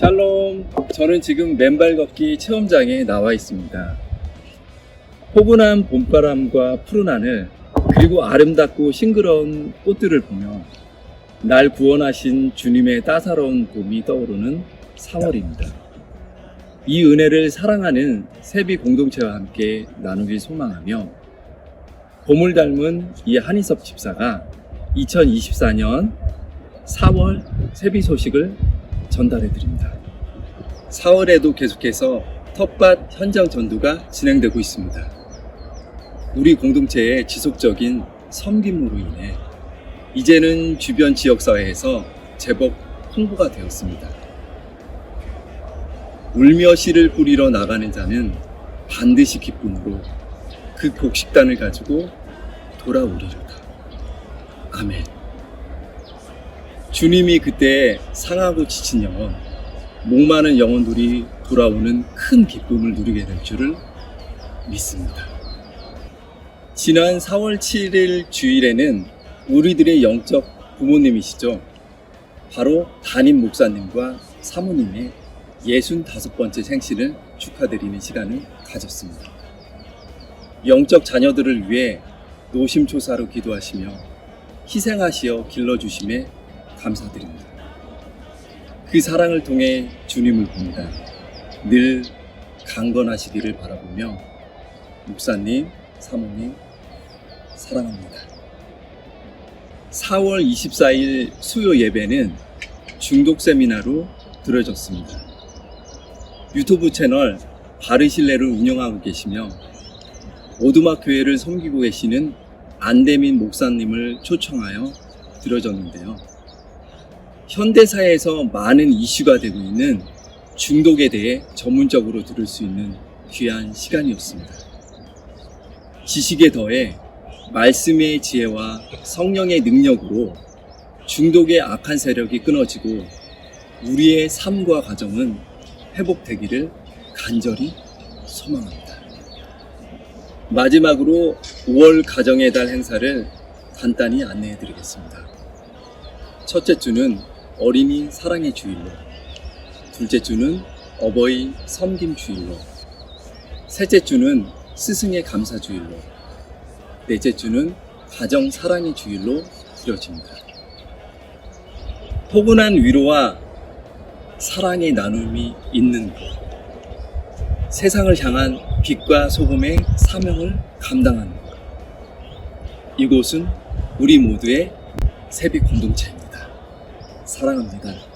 샬롬. 저는 지금 맨발 걷기 체험장에 나와 있습니다. 포근한 봄바람과 푸른 하늘, 그리고 아름답고 싱그러운 꽃들을 보며 날 구원하신 주님의 따사로운 봄이 떠오르는 4월입니다. 이 은혜를 사랑하는 세비 공동체와 함께 나누길 소망하며 봄을 닮은 이 한희섭 집사가 2024년 4월 세비 소식을 전달해 드립니다. 4월에도 계속해서 텃밭 현장 전도가 진행되고 있습니다. 우리 공동체의 지속적인 섬김으로 인해 이제는 주변 지역사회에서 제법 홍보가 되었습니다. 울며 씨를 뿌리러 나가는 자는 반드시 기쁨으로 그 곡식단을 가지고 돌아오리로다. 아멘. 주님이 그때 상하고 지친 영혼, 목마른 영혼들이 돌아오는 큰 기쁨을 누리게 될 줄을 믿습니다. 지난 4월 7일 주일에는 우리들의 영적 부모님이시죠. 바로 담임 목사님과 사모님의 65번째 생신을 축하드리는 시간을 가졌습니다. 영적 자녀들을 위해 노심초사로 기도하시며 희생하시어 길러주심에 감사드립니다. 그 사랑을 통해 주님을 봅니다. 늘 강건하시기를 바라보며 목사님, 사모님 사랑합니다. 4월 24일 수요 예배는 중독 세미나로 들어졌습니다. 유튜브 채널 바르실레를 운영하고 계시며 오두막 교회를 섬기고 계시는 안대민 목사님을 초청하여 들어졌는데요. 현대사회에서 많은 이슈가 되고 있는 중독에 대해 전문적으로 들을 수 있는 귀한 시간이었습니다. 지식에 더해 말씀의 지혜와 성령의 능력으로 중독의 악한 세력이 끊어지고 우리의 삶과 가정은 회복되기를 간절히 소망합니다. 마지막으로 5월 가정의 달 행사를 간단히 안내해 드리겠습니다. 첫째 주는 어린이 사랑의 주일로, 둘째 주는 어버이 섬김 주일로, 셋째 주는 스승의 감사 주일로, 넷째 주는 가정 사랑의 주일로 드려집니다. 포근한 위로와 사랑의 나눔이 있는 곳, 세상을 향한 빛과 소금의 사명을 감당하는 곳. 이곳은 우리 모두의 세비 공동체입니다. 사랑합니다.